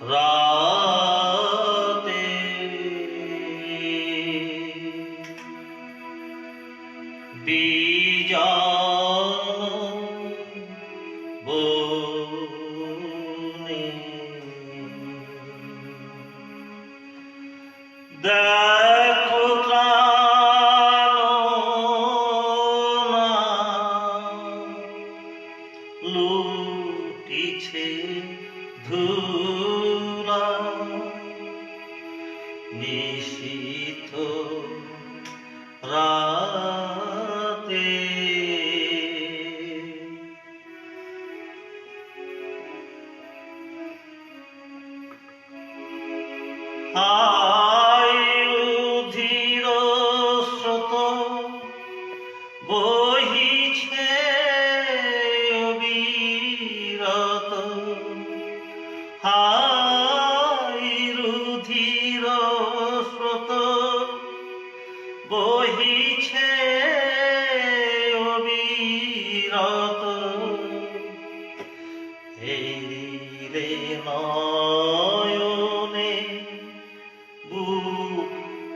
রাতে। বিজন বনে। দা নিশীথ রাতে। আ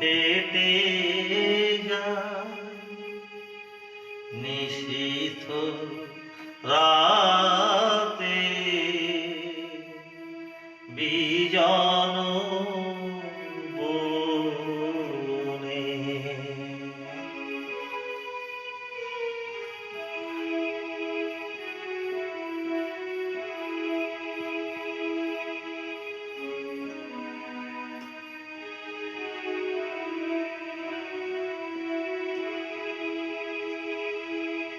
পেতে যায়। নিশীথ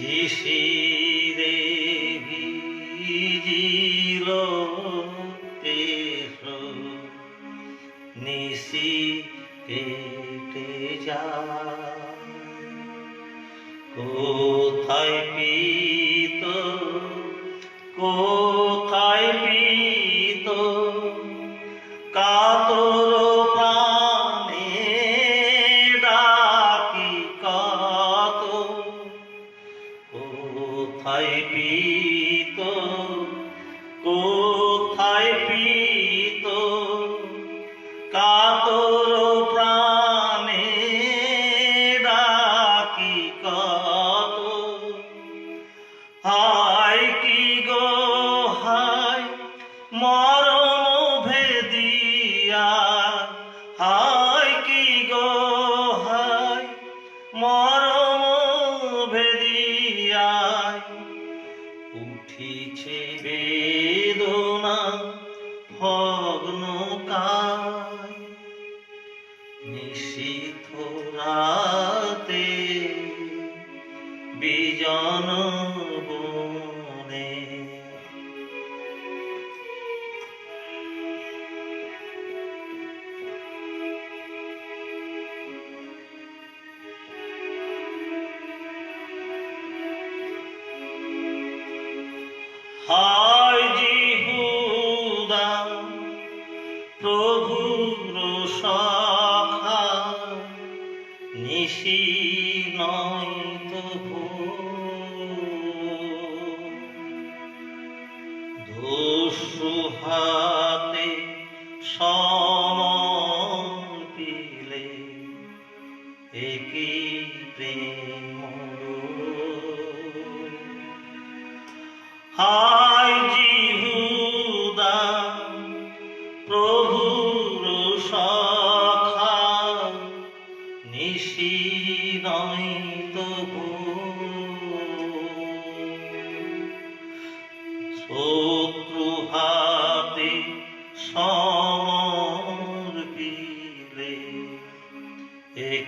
শিশিরে ভিজিল নিশি কেটে যা। কোথায় পিত কো কোথায় পিত? কোন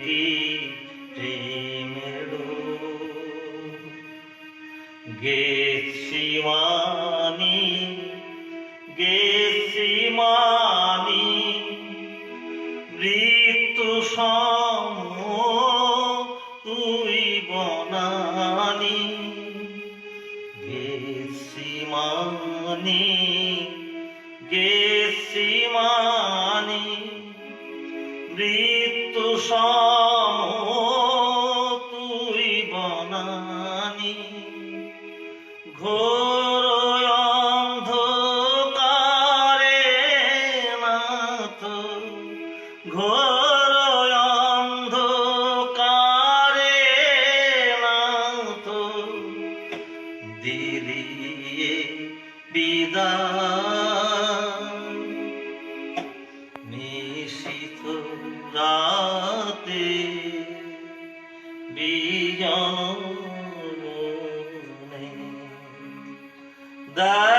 কি প্রেমের গে মানি গেছি মানি মৃত্যু সং মৃত্যু সম বিজন দা